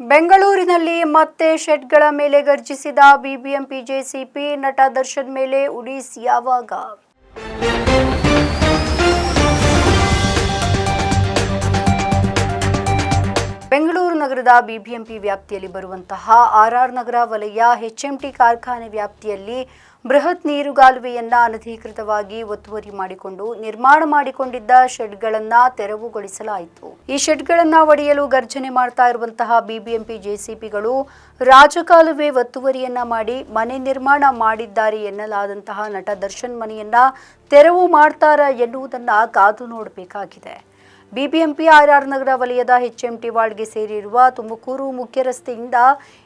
ಬೆಂಗಳೂರಿನಲ್ಲಿ ಮತ್ತೆ ಶೆಡ್ಗಳ ಮೇಲೆ ಗರ್ಜಿಸಿದ ಬಿಬಿಎಂಪಿ ಜೆಸಿಪಿ ನಟ ದರ್ಶನ್ ಮೇಲೆ ಉಡೀಸ್ ಯಾವಾಗ? ಬೆಂಗಳೂರು ನಗರದ ಬಿಬಿಎಂಪಿ ವ್ಯಾಪ್ತಿಯಲ್ಲಿ ಬರುವಂತಹ ಆರ್ಆರ್ ನಗರ ವಲಯ ಎಚ್ಎಂಟಿ ಕಾರ್ಖಾನೆ ವ್ಯಾಪ್ತಿಯಲ್ಲಿ ಬೃಹತ್ ನೀರುಗಾಲುವೆಯನ್ನ ಅನಧಿಕೃತವಾಗಿ ಒತ್ತುವರಿ ಮಾಡಿಕೊಂಡು ನಿರ್ಮಾಣ ಮಾಡಿಕೊಂಡಿದ್ದ ಶೆಡ್ಗಳನ್ನ ತೆರವುಗೊಳಿಸಲಾಯಿತು. ಈ ಶೆಡ್ಗಳನ್ನ ಒಡೆಯಲು ಗರ್ಜನೆ ಮಾಡ್ತಾ ಇರುವಂತಹ ಬಿಬಿಎಂಪಿ ಜೆಸಿಪಿಗಳು ರಾಜಕಾಲುವೆ ಒತ್ತುವರಿಯನ್ನ ಮಾಡಿ ಮನೆ ನಿರ್ಮಾಣ ಮಾಡಿದ್ದಾರೆ ಎನ್ನಲಾದಂತಹ ನಟ ದರ್ಶನ್ ಮನೆಯನ್ನ ತೆರವು ಮಾಡ್ತಾರ ಎನ್ನುವುದನ್ನ ಕಾದು ನೋಡಬೇಕಾಗಿದೆ. ಬಿಬಿಎಂಪಿ ಆರ್ಆರ್ ನಗರ ವಲಯದ ಎಚ್ಎಂಟಿ ವಾರ್ಡ್ಗೆ ಸೇರಿರುವ ತುಮಕೂರು ಮುಖ್ಯ ರಸ್ತೆಯಿಂದ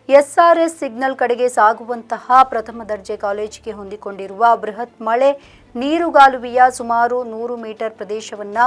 ಎಸ್ಆರ್ಎಸ್ ಸಿಗ್ನಲ್ ಕಡೆಗೆ ಸಾಗುವಂತಹ ಪ್ರಥಮ ದರ್ಜೆ ಕಾಲೇಜಿಗೆ ಹೊಂದಿಕೊಂಡಿರುವ ಬೃಹತ್ ಮಳೆ ನೀರುಗಾಲುವೆಯ ಸುಮಾರು ನೂರು ಮೀಟರ್ ಪ್ರದೇಶವನ್ನ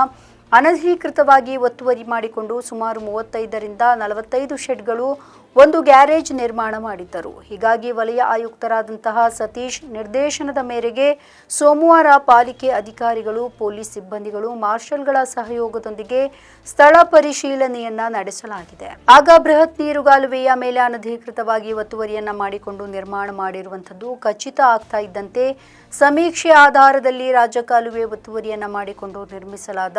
ಅನಧಿಕೃತವಾಗಿ ಒತ್ತುವರಿ ಮಾಡಿಕೊಂಡು ಸುಮಾರು ಮೂವತ್ತೈದರಿಂದ ನಲವತ್ತೈದು ಶೆಡ್ಗಳು ಒಂದು ಗ್ಯಾರೇಜ್ ನಿರ್ಮಾಣ ಮಾಡಿದ್ದರು. ಹೀಗಾಗಿ ವಲಯ ಆಯುಕ್ತರಾದಂತಹ ಸತೀಶ್ ನಿರ್ದೇಶನದ ಮೇರೆಗೆ ಸೋಮವಾರ ಪಾಲಿಕೆ ಅಧಿಕಾರಿಗಳು, ಪೊಲೀಸ್ ಸಿಬ್ಬಂದಿಗಳು, ಮಾರ್ಷಲ್ಗಳ ಸಹಯೋಗದೊಂದಿಗೆ ಸ್ಥಳ ಪರಿಶೀಲನೆಯನ್ನ ನಡೆಸಲಾಗಿದೆ. ಆಗ ಬೃಹತ್ ನೀರುಗಾಲುವೆಯ ಮೇಲೆ ಅನಧಿಕೃತವಾಗಿ ಒತ್ತುವರಿಯನ್ನ ಮಾಡಿಕೊಂಡು ನಿರ್ಮಾಣ ಮಾಡಿರುವಂಥದ್ದು ಖಚಿತ ಆಗ್ತಾ ಇದ್ದಂತೆ ಸಮೀಕ್ಷೆ ಆಧಾರದಲ್ಲಿ ರಾಜಕಾಲುವೆ ಒತ್ತುವರಿಯನ್ನ ಮಾಡಿಕೊಂಡು ನಿರ್ಮಿಸಲಾದ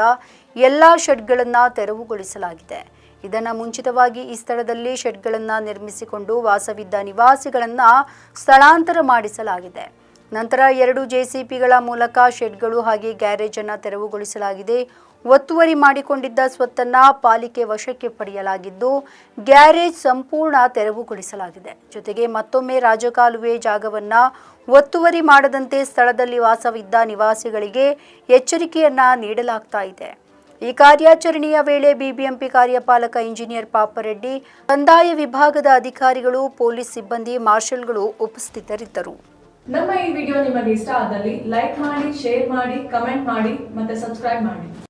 ಎಲ್ಲಾ ಶೆಡ್ಗಳನ್ನು ತೆರವುಗೊಳಿಸಲಾಗಿದೆ. ಇದನ್ನು ಮುಂಚಿತವಾಗಿ ಈ ಸ್ಥಳದಲ್ಲಿ ಶೆಡ್ಗಳನ್ನು ನಿರ್ಮಿಸಿಕೊಂಡು ವಾಸವಿದ್ದ ನಿವಾಸಿಗಳನ್ನು ಸ್ಥಳಾಂತರ ಮಾಡಿಸಲಾಗಿದೆ. ನಂತರ ಎರಡು ಜೆಸಿಪಿಗಳ ಮೂಲಕ ಶೆಡ್ಗಳು ಹಾಗೆ ಗ್ಯಾರೇಜ್ ಅನ್ನು ತೆರವುಗೊಳಿಸಲಾಗಿದೆ. ಒತ್ತುವರಿ ಮಾಡಿಕೊಂಡಿದ್ದ ಸ್ವತ್ತನ್ನ ಪಾಲಿಕೆ ವಶಕ್ಕೆ ಪಡೆಯಲಾಗಿದ್ದು, ಗ್ಯಾರೇಜ್ ಸಂಪೂರ್ಣ ತೆರವುಗೊಳಿಸಲಾಗಿದೆ. ಜೊತೆಗೆ ಮತ್ತೊಮ್ಮೆ ರಾಜಕಾಲುವೆ ಜಾಗವನ್ನ ಒತ್ತುವರಿ ಮಾಡದಂತೆ ಸ್ಥಳದಲ್ಲಿ ವಾಸವಿದ್ದ ನಿವಾಸಿಗಳಿಗೆ ಎಚ್ಚರಿಕೆಯನ್ನ ನೀಡಲಾಗ್ತಾ ಇದೆ. ಈ ಕಾರ್ಯಾಚರಣೆಯ ವೇಳೆ ಬಿಬಿಎಂಪಿ ಕಾರ್ಯಪಾಲಕ ಇಂಜಿನಿಯರ್ ಪಾಪರೆಡ್ಡಿ, ಕಂದಾಯ ವಿಭಾಗದ ಅಧಿಕಾರಿಗಳು, ಪೊಲೀಸ್ ಸಿಬ್ಬಂದಿ, ಮಾರ್ಷಲ್ಗಳು ಉಪಸ್ಥಿತರಿದ್ದರು. ನಮ್ಮ ಈ ವಿಡಿಯೋ ನಿಮಗೆ ಇಷ್ಟ ಆದಲ್ಲಿ ಲೈಕ್ ಮಾಡಿ, ಶೇರ್ ಮಾಡಿ, ಕಮೆಂಟ್ ಮಾಡಿ ಮತ್ತೆ ಸಬ್ಸ್ಕ್ರೈಬ್ ಮಾಡಿ.